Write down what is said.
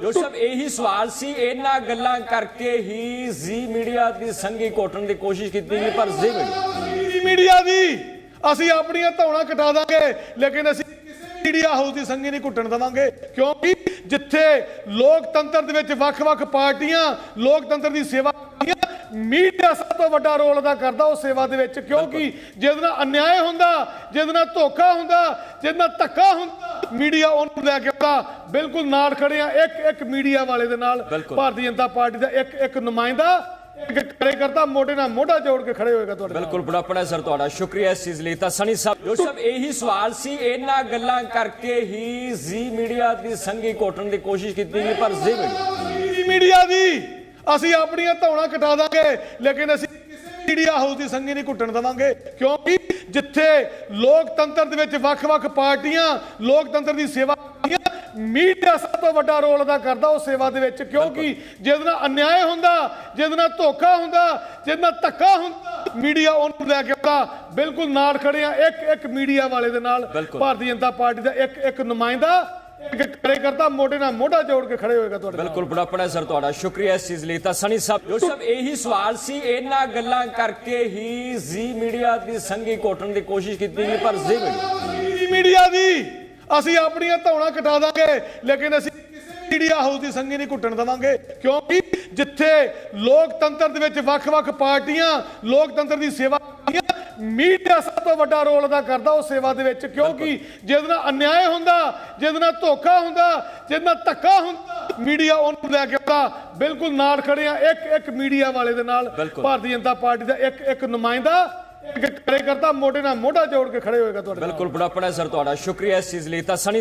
ਜੋ ਸਭ ਇਹੀ ਸਵਾਲ ਸੀ, ਇਹਨਾਂ ਗੱਲਾਂ ਕਰਕੇ ਹੀ ਜ਼ੀ ਮੀਡੀਆ ਦੀ ਸੰਗੀ ਘੋਟਣ ਦੀ ਕੋਸ਼ਿਸ਼ ਕੀਤੀ ਗਈ, ਪਰ ਜ਼ੀ ਮੀਡੀਆ ਦੀ ਅਸੀਂ ਆਪਣੀਆਂ ਧੌਣਾ ਕਟਾ ਦਾਂਗੇ, ਲੇਕਿਨ ਅਸੀਂ ਮੀਡੀਆ ਹਾਊਸ ਦੀ ਸੰਗੀ ਨਹੀਂ ਘੁੱਟਣ ਦੇਵਾਂਗੇ, ਕਿਉਂਕਿ ਜਿੱਥੇ ਲੋਕਤੰਤਰ ਦੇ ਵਿੱਚ ਵੱਖ-ਵੱਖ ਪਾਰਟੀਆਂ, ਲੋਕਤੰਤਰ ਦੀ ਸੇਵਾ ਮੀਡੀਆ ਸਭ ਤੋਂ ਵੱਡਾ ਰੋਲ ਅਦਾ ਕਰਦਾ ਉਹ ਸੇਵਾ ਦੇ ਵਿੱਚ ਕਿਉਂਕਿ ਜਿਹਦੇ ਨਾਲ ਅਨਿਆਏ ਹੁੰਦਾ ਜਿਹਦੇ ਨਾਲ ਧੋਖਾ ਹੁੰਦਾ ਜਿਹਦੇ ਨਾਲ ਧੱਕਾ ਹੁੰਦਾ ਮੀਡੀਆ ਉਹਨੂੰ ਲੈ ਕੇ ਆਉਂਦਾ। ਬਿਲਕੁਲ ਨਾਲ ਖੜੇ ਆ ਇੱਕ ਇੱਕ ਮੀਡੀਆ ਵਾਲੇ ਦੇ ਨਾਲ। ਭਾਰਤੀ ਜਨਤਾ ਪਾਰਟੀ ਦਾ ਇੱਕ ਇੱਕ ਨੁਮਾਇੰਦਾ ਇੱਕ ਕਾਰਜਕਰਤਾ ਮੋਢੇ ਨਾਲ ਮੋਢਾ ਜੋੜ ਕੇ ਖੜੇ ਹੋਏਗਾ ਤੁਹਾਡੇ ਬਿਲਕੁਲ ਬੜਾਪੜਾ ਸਰ ਤੁਹਾਡਾ ਸ਼ੁਕਰੀਆ ਇਸ ਚੀਜ਼ ਲਈ। ਤਾਂ ਸਨੀ ਸਾਹਿਬ ਜੋ ਸਭ ਇਹੀ ਸਵਾਲ ਸੀ ਇਹਨਾਂ ਗੱਲਾਂ ਕਰਕੇ ਹੀ ਜ਼ੀ ਮੀਡੀਆ ਦੀ ਸੰਗੀ ਘੋਟਣ ਦੀ ਕੋਸ਼ਿਸ਼ ਕੀਤੀ ਗਈ ਪਰ ਜ਼ੀ ਮੀਡੀਆ ਦੀ ਅਸੀਂ ਆਪਣੀਆਂ ਧੌਣਾ ਕਟਾ ਦਾਂਗੇ ਲੇਕਿਨ ਅਸੀਂ ਕਿਸੇ ਮੀਡੀਆ ਹਾਊਸ ਦੀ ਸੰਗੀ ਨਹੀਂ ਘੁੱਟਣ ਦੇਵਾਂਗੇ। ਕਿਉਂਕਿ ਜਿੱਥੇ ਲੋਕਤੰਤਰ ਦੇ ਵਿੱਚ ਵੱਖ-ਵੱਖ ਪਾਰਟੀਆਂ ਲੋਕਤੰਤਰ ਦੀ ਸੇਵਾ ਕਰਦੀਆਂ ਮੀਡੀਆ ਸਭ ਤੋਂ ਵੱਡਾ ਰੋਲ ਅਦਾ ਕਰਦਾ ਉਹ ਸੇਵਾ ਦੇ ਵਿੱਚ। ਕਿਉਂਕਿ ਜਿਹਦੇ ਨਾਲ ਅਨਿਆਏ ਹੁੰਦਾ ਜਿਹਦੇ ਨਾਲ ਧੋਖਾ ਹੁੰਦਾ ਜਿਹਦੇ ਨਾਲ ਧੱਕਾ ਹੁੰਦਾ ਮੀਡੀਆ ਉਹਨੂੰ ਲੈ ਕੇ ਆਉਂਦਾ। ਬਿਲਕੁਲ ਨਾਲ ਖੜੇ ਆ ਇੱਕ ਇੱਕ ਮੀਡੀਆ ਵਾਲੇ ਦੇ ਨਾਲ। ਭਾਰਤੀ ਜਨਤਾ ਪਾਰਟੀ ਦਾ ਇੱਕ ਇੱਕ ਨੁਮਾਇੰਦਾ ਇੱਕ ਕਾਰਜਕਰਤਾ ਮੋਢੇ ਨਾਲ ਮੋਢਾ ਜੋੜ ਕੇ ਖੜੇ ਹੋਏਗਾ ਤੁਹਾਡੇ ਬਿਲਕੁਲ ਬੜਾਪੜਾ ਸਰ ਤੁਹਾਡਾ ਸ਼ੁਕਰੀਆ ਇਸ ਚੀਜ਼ ਲਈ। ਤਾਂ ਸਨੀ ਸਾਹਿਬ ਜੋ ਸਭ ਇਹੀ ਸਵਾਲ ਸੀ ਇਹਨਾਂ ਗੱਲਾਂ ਕਰਕੇ ਹੀ ਜ਼ੀ ਮੀਡੀਆ ਦੀ ਸੰਗੀ ਘੋਟਣ ਦੀ ਕੋਸ਼ਿਸ਼ ਕੀਤੀ ਗਈ ਪਰ ਜ਼ੀ ਮੀਡੀਆ ਦੀ ਅਸੀਂ ਆਪਣੀਆਂ ਧੌਣਾ ਕਟਾ ਦਾਂਗੇ ਲੇਕਿਨ ਅਸੀਂ ਮੀਡੀਆ ਹਾਊਸ ਦੀ ਸੰਗੀ ਨਹੀਂ ਘੁੱਟਣ ਦੇਵਾਂਗੇ। ਕਿਉਂਕਿ ਜਿੱਥੇ ਲੋਕਤੰਤਰ ਦੇ ਵਿੱਚ ਵੱਖ-ਵੱਖ ਪਾਰਟੀਆਂ ਲੋਕਤੰਤਰ ਦੀ ਸੇਵਾ ਕਰਦੀਆਂ ਮੀਡੀਆ ਸਭ ਤੋਂ ਵੱਡਾ ਰੋਲ ਅਦਾ ਕਰਦਾ ਉਹ ਸੇਵਾ ਦੇ ਵਿੱਚ। ਕਿਉਂਕਿ ਜਿਹਦੇ ਨਾਲ ਅਨਿਆਏ ਹੁੰਦਾ ਜਿਹਦੇ ਨਾਲ ਧੋਖਾ ਹੁੰਦਾ ਜਿਹਦੇ ਨਾਲ ਧੱਕਾ ਹੁੰਦਾ ਮੀਡੀਆ ਉਹਨੂੰ ਲੈ ਕੇ ਆਉਂਦਾ ਬਿਲਕੁਲ ਨਾਲ ਖੜੇ ਆ। ਇੱਕ ਇੱਕ ਮੀਡੀਆ ਵਾਲੇ ਦੇ ਨਾਲ। ਭਾਰਤੀ ਜਨਤਾ ਪਾਰਟੀ ਦਾ ਇੱਕ ਇੱਕ ਨੁਮਾਇੰਦਾ ਇੱਕ ਕਾਰਜਕਰਤਾ ਮੋਢੇ ਨਾਲ ਮੋਢਾ ਜੋੜ ਕੇ ਖੜੇ ਹੋਏਗਾ ਤੁਹਾਡੇ ਬਿਲਕੁਲ ਬੜਾਪੜਾ ਸਰ ਤੁਹਾਡਾ। ਸ਼ੁਕਰੀਆ ਇਸ ਚੀਜ਼ ਲਈ। ਤਾਂ ਸਾਹਿਬ